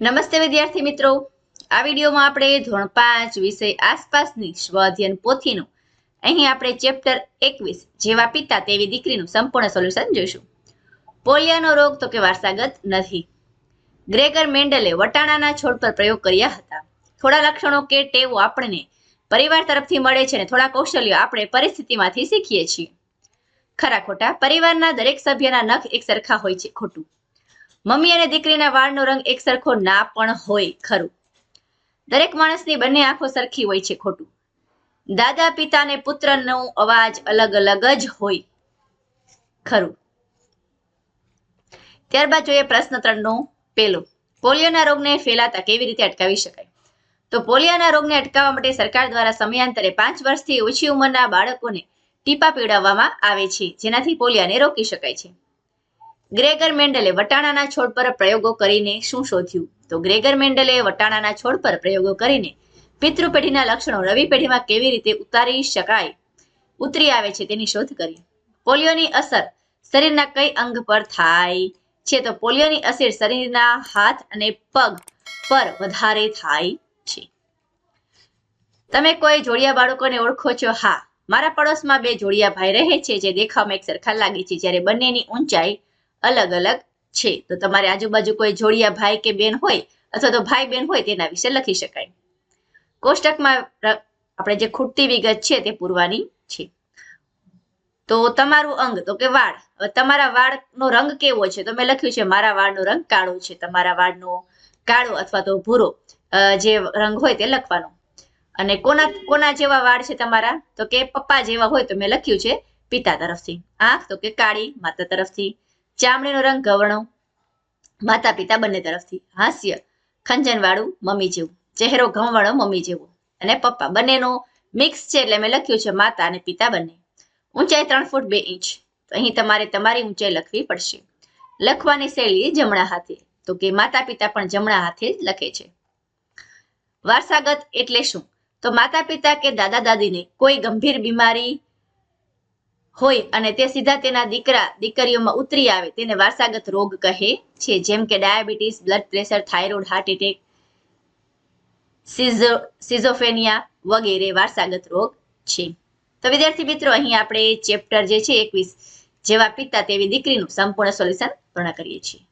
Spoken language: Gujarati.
નમસ્તે વિદ્યાર્થી મિત્રો. આ વિડીયોમાં આપણે ધોરણ પાંચ વિષય આસપાસની સ્વઅધ્યયન પોથીનું. અહીં આપણે ચેપ્ટર એકવીસ, જેવા પિતા તેવી દીકરીનું સંપૂર્ણ સોલ્યુશન જોઈશું. પોલિયાનો રોગ તો કે વારસાગત નથી. ગ્રેગર મેન્ડલે વટાણાના છોડ પર પ્રયોગ કર્યા હતા. થોડા લક્ષણો કે ટેવો આપણને પરિવાર તરફથી મળે છે અને થોડા કૌશલ્યો આપણે પરિસ્થિતિમાંથી શીખીએ છીએ. ખરા ખોટા, પરિવારના દરેક સભ્યના નખ એક સરખા હોય છે, ખોટું. મમ્મી અને દીકરીના વાળનો રંગ એક સરખો ના પણ હોય, ખરું. દરેક માણસની બંને આંખો સરખી હોય છે, ખોટું. દાદા, પિતા અને પુત્રનો અવાજ અલગ અલગ જ હોય, ખરું. ત્યારબાદ જોઈએ પ્રશ્ન ત્રણનો પેલો. પોલિયોના રોગને ફેલાતા કેવી રીતે અટકાવી શકાય? તો પોલિયોના રોગને અટકાવવા માટે સરકાર દ્વારા સમયાંતરે પાંચ વર્ષથી ઓછી ઉંમરના બાળકોને ટીપા પીવડાવવામાં આવે છે, જેનાથી પોલિયાને રોકી શકાય છે. ગ્રેગર મેન્ડલે વટાણાના છોડ પર પ્રયોગો કરીને શું શોધ્યું? તો ગ્રેગર મેન્ડલે વટાણાના છોડ પર પ્રયોગો કરીને પિતૃ પેઢીના લક્ષણો રવિ પેઢીમાં કેવી રીતે ઉતારી શકાય? ઉતરી આવે છે તેની શોધ કરી પોલિયોની અસર શરીરના કઈ અંગ પર થાય છે? તો પોલિયોની અસર શરીરના હાથ અને પગ પર વધારે થાય છે. તમે કોઈ જોડિયા બાળકોને ઓળખો છો? હા. મારા પડોશમાં બે જોડિયા ભાઈ રહે છે, જે દેખાવમાં એક સરખા લાગે છે, જ્યારે બંનેની ઊંચાઈ અલગ અલગ છે. તો તમારે આજુબાજુ કોઈ જોડિયા ભાઈ કે બેન હોય અથવા તો ભાઈ બેન હોય તેના વિશે લખી શકાય. કોષ્ટકમાં આપણે જે ખૂટતી વિગત છે તે પૂરવાની છે. તો તમારું અંગ, તો કે વાળ. તમારા વાળનો રંગ કેવો છે? તો મેં લખ્યું છે, મારા વાળનો રંગ કાળો છે. તમારા વાળનો કાળો અથવા તો ભૂરો જે રંગ હોય તે લખવાનો. અને કોના કોના જેવા વાળ છે તમારા? તો કે પપ્પા જેવા હોય તો મેં લખ્યું છે, પિતા તરફથી. આંખ તો કે કાળી માતા તરફથી. ચામડીનો રંગ ગવર્ણો. માતા પિતા બંને તરફથી હાસ્ય, ખંજનવાળું મમ્મી જેવું, ચહેરો ઘઉંવાળો મમ્મી જેવો અને પપ્પા બંનેનો મિક્સ છે એટલે મેં લખ્યું છે માતા અને પિતા બંને. ઊંચાઈ ત્રણ ફૂટ બે ઇંચ. તો અહીં તમારે તમારી ઊંચાઈ લખવી પડશે. લખવાની શૈલી જમણા હાથે. તો કે માતા પિતા પણ જમણા હાથે જ લખે છે. વારસાગત એટલે શું? તો માતા પિતા કે દાદા દાદીને કોઈ ગંભીર બીમારી હોય અને તે સીધા તેના દીકરા, દીકરીઓમાં ઉતરી આવે. તેને વારસાગત રોગ કહે છે. જેમ કે diabetes, blood pressure, thyroid, heart attack schizophrenia વગેરે વારસાગત રોગ છે. તો વિદ્યાર્થી મિત્રો, અહીં આપણે ચેપ્ટર જે છે, એકવીસ, જેવા પિતા તેવી દીકરીનું સંપૂર્ણ સોલ્યુશન પૂર્ણ કરીએ છીએ.